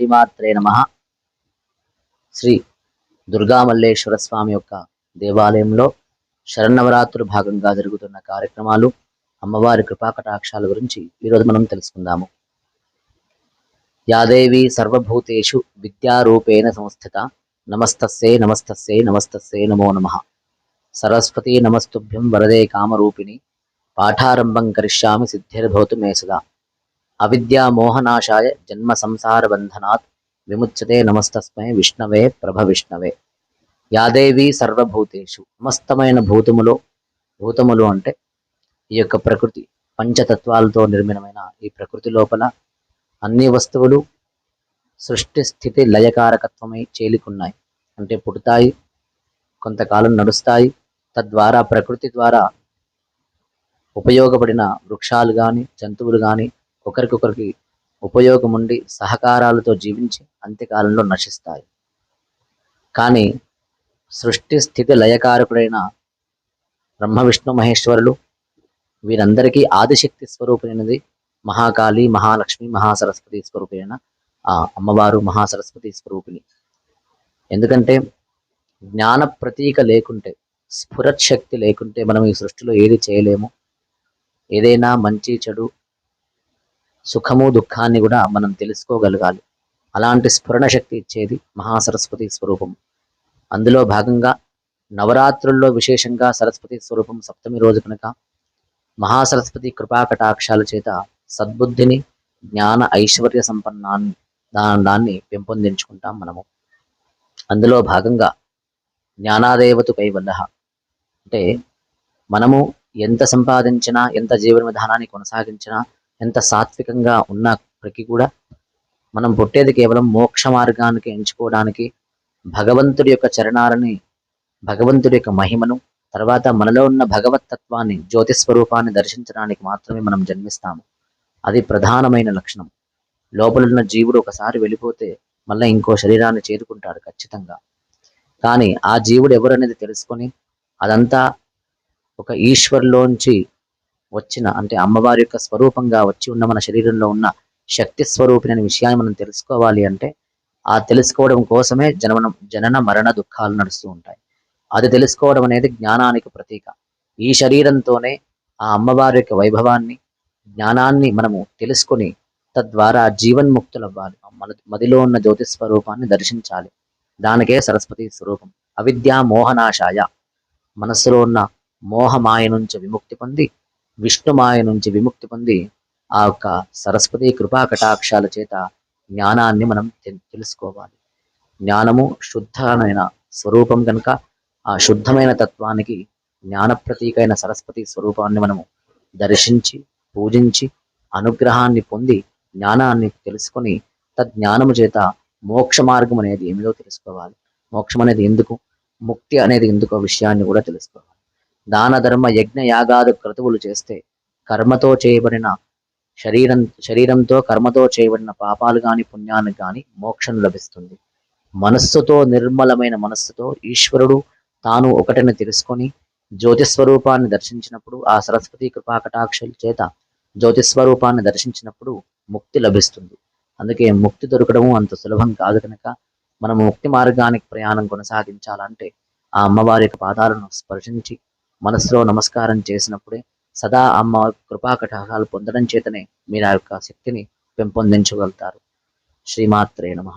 శ్రీమాత్రే నమ. శ్రీ దుర్గామల్లేశ్వర స్వామి యొక్క దేవాలయంలో శరణవరాత్రులు భాగంగా జరుగుతున్న కార్యక్రమాలు అమ్మవారి కృపాకటాక్షాల గురించి ఈరోజు మనం తెలుసుకుందాము. యాదేవి సర్వభూతేషు విద్యారూపేణ సంస్థిత నమస్తస్సే నమస్తస్సే నమస్తస్సే నమో నమ. సరస్వతీ నమస్తుభ్యం వరదే కామరూపిణి పాఠారంభం కరిష్యామి సిద్ధిర్భవతు మే సదా. అవిద్యా మోహనాశాయ జన్మ సంసార బంధనాత్ విముచ్యతే నమస్తస్మై విష్ణవే ప్రభ విష్ణవే యాదేవి సర్వభూతేషు. సమస్తమైన భూతములో భూతములు అంటే ఈ యొక్క ప్రకృతి పంచతత్వాలతో నిర్మితమైన ఈ ప్రకృతి లోపల అన్ని వస్తువులు సృష్టి స్థితి లయకారకత్వమై చేలికున్నాయి. అంటే పుడతాయి కొంతకాలం నడుస్తాయి తద్వారా ప్రకృతి ద్వారా ఉపయోగపడిన వృక్షాలు కానీ జంతువులు కానీ ఒకరికొకరికి ఉపయోగం ఉండి సహకారాలతో జీవించి అంత్యకాలంలో నశిస్తాయి. కానీ సృష్టి స్థితి లయకారకుడైన బ్రహ్మ విష్ణు మహేశ్వరులు వీరందరికీ ఆదిశక్తి స్వరూపమైనది మహాకాళి మహాలక్ష్మి మహాసరస్వతి స్వరూపైన ఆ అమ్మవారు మహాసరస్వతి స్వరూపిణి. ఎందుకంటే జ్ఞాన ప్రతీక లేకుంటే స్ఫురత్ శక్తి లేకుంటే మనం ఈ సృష్టిలో ఏది చేయలేము. ఏదైనా మంచి చెడు సుఖము దుఃఖాన్ని కూడా మనం తెలుసుకోగలగాలి. అలాంటి స్ఫురణ శక్తి ఇచ్చేది మహాసరస్వతి స్వరూపం అందులో భాగంగా నవరాత్రుల్లో విశేషంగా సరస్వతి స్వరూపం సప్తమి రోజు కనుక మహాసరస్వతి కృపాకటాక్షాల చేత సద్బుద్ధిని జ్ఞాన ఐశ్వర్య సంపన్నాన్ని దాన్ని పెంపొందించుకుంటాం మనము. అందులో భాగంగా జ్ఞానాదేవతు కైవల్ల అంటే మనము ఎంత సంపాదించినా ఎంత జీవన విధానాన్ని కొనసాగించినా ఎంత సాత్వికంగా ఉన్నప్పటికీ కూడా మనం పుట్టేది కేవలం మోక్ష మార్గానికి ఎంచుకోవడానికి భగవంతుడి యొక్క చరణాలని భగవంతుడి యొక్క మహిమను తర్వాత మనలో ఉన్న భగవతత్వాన్ని జ్యోతి స్వరూపాన్ని దర్శించడానికి మాత్రమే మనం జన్మిస్తాము. అది ప్రధానమైన లక్షణం. లోపలున్న జీవుడు ఒకసారి వెళ్ళిపోతే మళ్ళీ ఇంకో శరీరాన్ని చేరుకుంటాడు ఖచ్చితంగా. కానీ ఆ జీవుడు ఎవరనేది తెలుసుకొని అదంతా ఒక ఈశ్వర్లోంచి వచ్చిన అంటే అమ్మవారి యొక్క స్వరూపంగా వచ్చి ఉన్న మన శరీరంలో ఉన్న శక్తి స్వరూపిణి అనే విషయాన్ని మనం తెలుసుకోవాలి అంటే ఆ తెలుసుకోవడం కోసమే జనన జనన మరణ దుఃఖాలు నడుస్తూ ఉంటాయి. అది తెలుసుకోవడం అనేది జ్ఞానానికి ప్రతీక. ఈ శరీరంతోనే ఆ అమ్మవారి యొక్క వైభవాన్ని జ్ఞానాన్ని మనము తెలుసుకొని తద్వారా జీవన్ముక్తులవ్వాలి. మన మదిలో ఉన్న జ్యోతి స్వరూపాన్ని దర్శించాలి. దానికే సరస్వతి స్వరూపం. అవిద్యా మోహనాశాయ. మనస్సులో ఉన్న మోహమాయ నుంచి విముక్తి పొంది విష్ణుమాయ నుంచి విముక్తి పొంది ఆ యొక్క సరస్వతి కృపా కటాక్షాల చేత జ్ఞానాన్ని మనం తెలుసుకోవాలి. జ్ఞానము శుద్ధమైన స్వరూపం కనుక ఆ శుద్ధమైన తత్వానికి జ్ఞాన ప్రతీకైన సరస్వతి స్వరూపాన్ని మనము దర్శించి పూజించి అనుగ్రహాన్ని పొంది జ్ఞానాన్ని తెలుసుకొని తజ్ఞానము చేత మోక్ష మార్గం అనేది ఏమిటో తెలుసుకోవాలి. మోక్షం అనేది ఎందుకు? ముక్తి అనేది ఎందుకో? విషయాన్ని కూడా తెలుసుకోవాలి. దాన ధర్మ యజ్ఞ యాగాది క్రతువులు చేస్తే కర్మతో చేయబడిన శరీరం శరీరంతో కర్మతో చేయబడిన పాపాలు గాని పుణ్యాన్ని గాని మోక్షం లభిస్తుంది. మనస్సుతో నిర్మలమైన మనస్సుతో ఈశ్వరుడు తాను ఒకటిని తెలుసుకొని జ్యోతిస్వరూపాన్ని దర్శించినప్పుడు ఆ సరస్వతి కృపాకటాక్షల చేత జ్యోతిస్వరూపాన్ని దర్శించినప్పుడు ముక్తి లభిస్తుంది. అందుకే ముక్తి దొరకడము అంత సులభం కాదు కనుక మనం ముక్తి మార్గానికి ప్రయాణం కొనసాగించాలంటే ఆ అమ్మవారి యొక్క పాదాలను స్పర్శించి మనసులో నమస్కారం చేసినప్పుడే సదా అమ్మ కృపాకటాకాలు పొందడం చేతనే మీరు ఆ యొక్క శక్తిని పెంపొందించగలుగుతారు. శ్రీమాత్రే నమః.